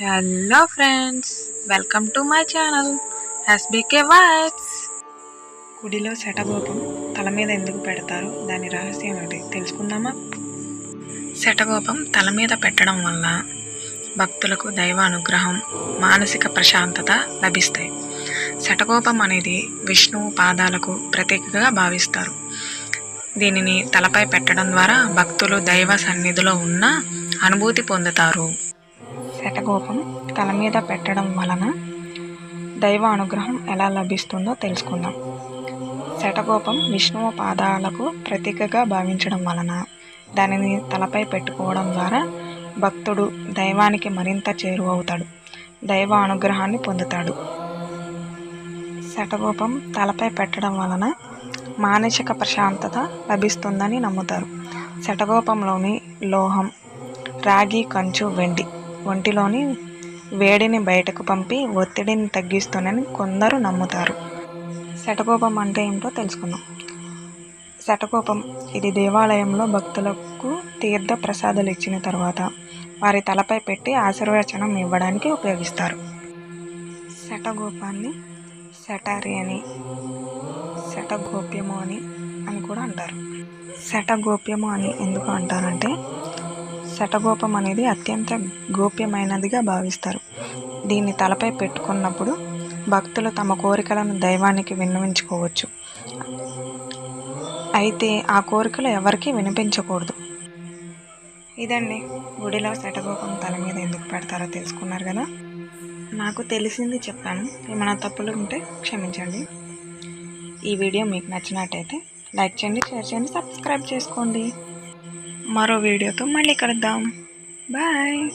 Hello friends welcome to my channel SBK vibes గుడిలో శటగోపం తల మీద ఎందుకు పెడతారు? దాని రహస్యం ఏంటి? తెలుసుకుందామా? శటగోపం తల మీద పెట్టడం వల్ల భక్తులకు దైవ అనుగ్రహం మానసిక ప్రశాంతత లభిస్తాయి. శటగోపం అనేది విష్ణువు పాదాలకు ప్రతీకగా భావిస్తారు. దీనిని తలపై పెట్టడం ద్వారా భక్తులు దైవ సన్నిధిలో ఉన్న అనుభూతి పొందుతారు. శటగోపం తల మీద పెట్టడం వలన దైవ అనుగ్రహం ఎలా లభిస్తుందో తెలుసుకుందాం. శటగోపం విష్ణువు పాదాలకు ప్రతీకగా భావించడం వలన దానిని తలపై పెట్టుకోవడం ద్వారా భక్తుడు దైవానికి మరింత చేరువవుతాడు దైవ అనుగ్రహాన్ని పొందుతాడు. శటగోపం తలపై పెట్టడం వలన మానసిక ప్రశాంతత లభిస్తుందని నమ్ముతారు. శటగోపంలోని లోహం రాగి కంచు వెండి ఒంటిలోని వేడిని బయటకు పంపి ఒత్తిడిని తగ్గిస్తుందని కొందరు నమ్ముతారు. శటకోపం అంటే ఏంటో తెలుసుకుందాం. శటకోపం ఇది దేవాలయంలో భక్తులకు తీర్థ ప్రసాదాలు ఇచ్చిన తర్వాత వారి తలపై పెట్టి ఆశీర్వచనం ఇవ్వడానికి ఉపయోగిస్తారు. శటగోపాన్ని శటారి అని శటగోప్యము అని అని కూడా అంటారు. శటగోప్యము అని ఎందుకు అంటారంటే శటగోపం అనేది అత్యంత గోప్యమైనదిగా భావిస్తారు. దీన్ని తలపై పెట్టుకున్నప్పుడు భక్తులు తమ కోరికలను దైవానికి విన్నవించుకోవచ్చు. అయితే ఆ కోరికలు ఎవరికి వినిపించకూడదు. ఇదండి గుడిలో శటగోపం తల మీద ఎందుకు పెడతారో తెలుసుకున్నారు కదా? నాకు తెలిసింది చెప్పాను. ఏమైనా తప్పులు ఉంటే క్షమించండి. ఈ వీడియో మీకు నచ్చినట్టయితే లైక్ చేయండి షేర్ చేయండి సబ్స్క్రైబ్ చేసుకోండి. మరో వీడియోతో మళ్ళీ కలుద్దాం. బాయ్.